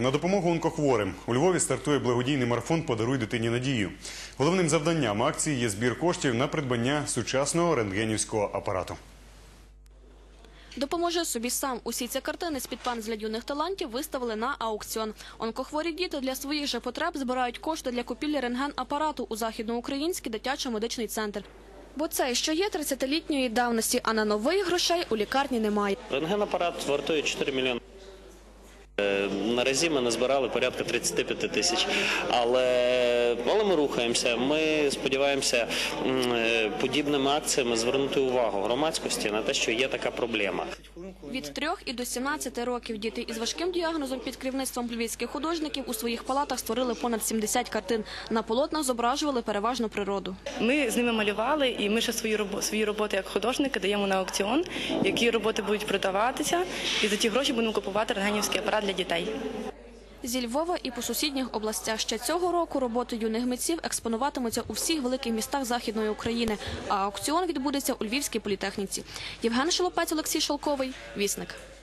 На допомогу онкохворим у Львові стартує благодійний марафон Подаруй дитині надію. Головним завданням акції є збір коштів на придбання сучасного рентгенівського апарату. Допоможе собі сам. Усі ці картини з під пензля юних талантів виставили на аукціон. Онкохворі діти для своїх же потреб збирають кошти для купівлі рентген-апарату у західноукраїнський дитячо-медичний центр. Бо цей, що є 30-літньої давності, а на новий грошей у лікарні немає. Рентгенапарат вартує 4 мільйони. Наразі ми назбирали порядка 35 тисяч, але, але ми рухаємося. Ми сподіваємося подібними акціями звернути увагу громадськості на те, що є така проблема. Від 3 і до 17 років діти із важким діагнозом під керівництвом львівських художників у своїх палатах створили понад 70 картин. На полотнах зображували переважно природу. Ми з ними малювали, і ми ще свої робо- свої роботи як художники даємо на аукціон, які роботи будуть продаватися, і за ті гроші будемо купувати рентгенівський апарат для дітей. Зі Львова і по сусідніх областях ще цього року роботи юних митців експонуватимуться у всіх великих містах Західної України, а аукціон відбудеться у Львівській політехніці. Євген Шелопець, Олексій Шалковий, Вісник.